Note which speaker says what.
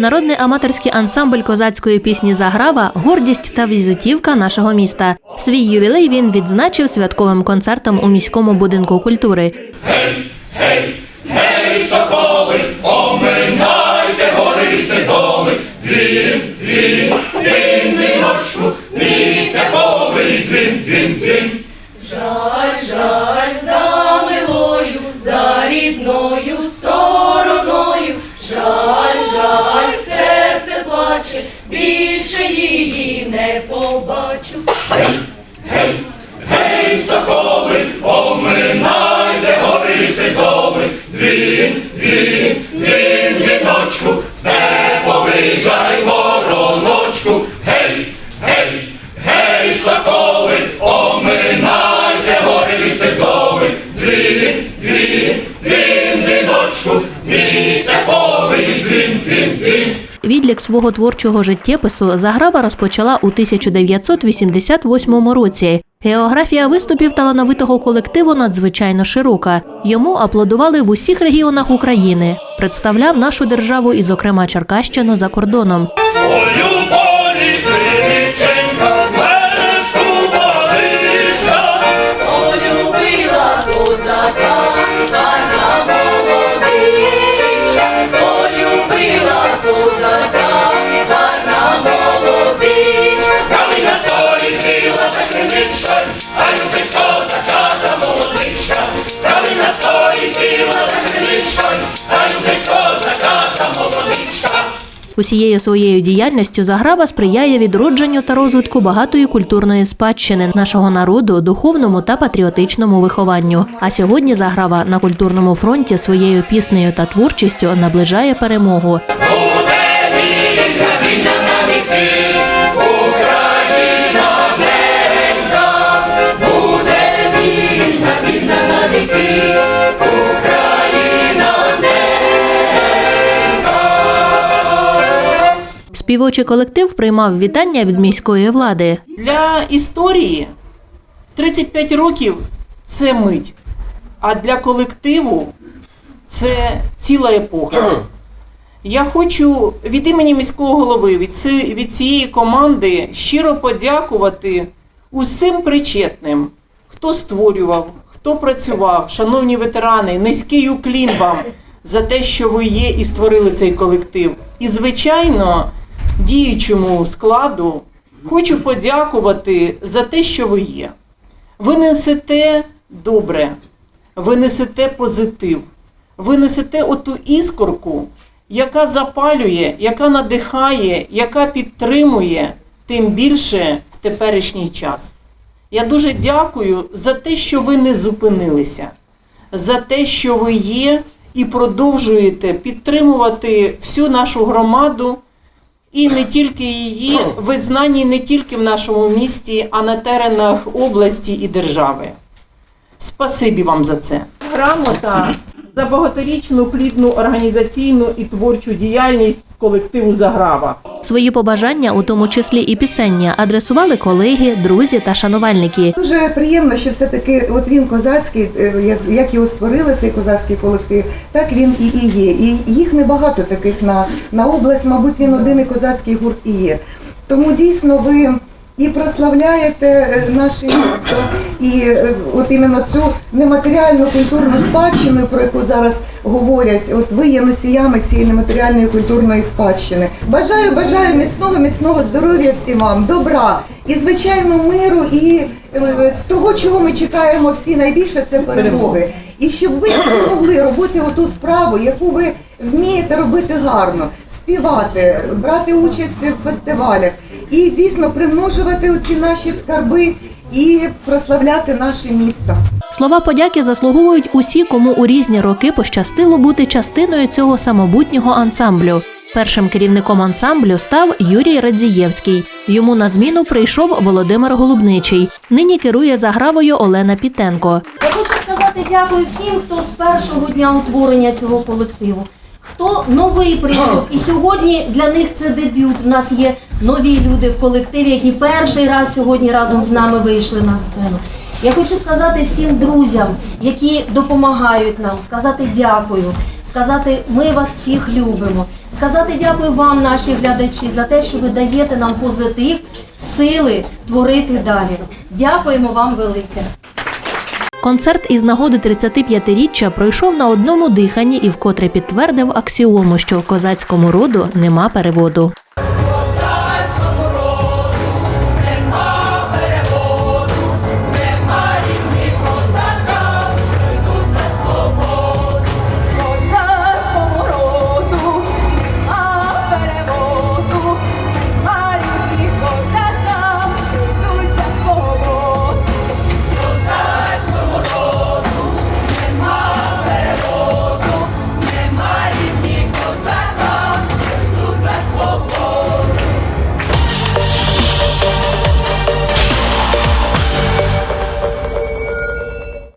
Speaker 1: Народний аматорський ансамбль козацької пісні Заграва гордість та візитівка нашого міста. Свій ювілей він відзначив святковим концертом у міському будинку культури.
Speaker 2: Гей, гей, Жаль,
Speaker 1: Відлік свого творчого життєпису Заграва розпочала у 1988 році. Географія виступів талановитого колективу надзвичайно широка. Йому аплодували в усіх регіонах України. Представляв нашу державу і, зокрема, Черкащину за кордоном.
Speaker 2: Козака, гарна полюбила
Speaker 3: криничкою, а любить козака та молодичка. Солі сіла за криничкою, а любить козака та молодичка.
Speaker 1: Усією своєю діяльністю Заграва сприяє відродженню та розвитку багатої культурної спадщини нашого народу, духовному та патріотичному вихованню. А сьогодні Заграва на культурному фронті своєю піснею та творчістю наближає перемогу. Співочий колектив приймав вітання від міської влади.
Speaker 4: Для історії 35 років це мить, а для колективу це ціла епоха. Я хочу від імені міського голови, від, ці- від цієї команди щиро подякувати усім причетним, хто створював, хто працював, шановні ветерани, низький уклін вам за те, що ви є і створили цей колектив. І, звичайно, діючому складу хочу подякувати за те, що ви є. Ви несете добре, ви несете позитив, ви несете оту іскорку, яка запалює, яка надихає, яка підтримує, тим більше в теперішній час. Я дуже дякую за те, що ви не зупинилися, за те, що ви є і продовжуєте підтримувати всю нашу громаду. І не тільки її визнані не тільки в нашому місті, а на теренах області і держави. Спасибі вам за це. Грамота за багаторічну плідну організаційну і творчу діяльність колективу Заграва.
Speaker 1: Свої побажання, у тому числі і пісення, адресували колеги, друзі та шанувальники.
Speaker 5: Дуже приємно, що все-таки от він козацький, е, як, його створили цей козацький колектив, так він і, і є. І їх небагато таких на, на область, мабуть, він один і козацький гурт і є. Тому дійсно ви і прославляєте е, наше місто, і е, от іменно цю нематеріальну культурну спадщину, про яку зараз говорять, от ви є носіями цієї нематеріальної культурної спадщини. Бажаю, бажаю міцного, міцного здоров'я всім вам, добра і звичайно миру, і е, того, чого ми чекаємо всі найбільше, це перемоги. І щоб ви могли робити оту справу, яку ви вмієте робити гарно, співати, брати участь в фестивалях і дійсно примножувати оці наші скарби і прославляти наше місто.
Speaker 1: Слова подяки заслуговують усі, кому у різні роки пощастило бути частиною цього самобутнього ансамблю. Першим керівником ансамблю став Юрій Радзієвський. Йому на зміну прийшов Володимир Голубничий. Нині керує загравою Олена Пітенко.
Speaker 6: Я хочу сказати дякую всім, хто з першого дня утворення цього колективу. Хто новий прийшов, і сьогодні для них це дебют. У нас є нові люди в колективі, які перший раз сьогодні разом з нами вийшли на сцену. Я хочу сказати всім друзям, які допомагають нам, сказати дякую, сказати ми вас всіх любимо, сказати дякую вам, наші глядачі, за те, що ви даєте нам позитив, сили творити далі. Дякуємо вам велике.
Speaker 1: Концерт із нагоди 35-річчя пройшов на одному диханні і вкотре підтвердив аксіому, що козацькому роду нема переводу.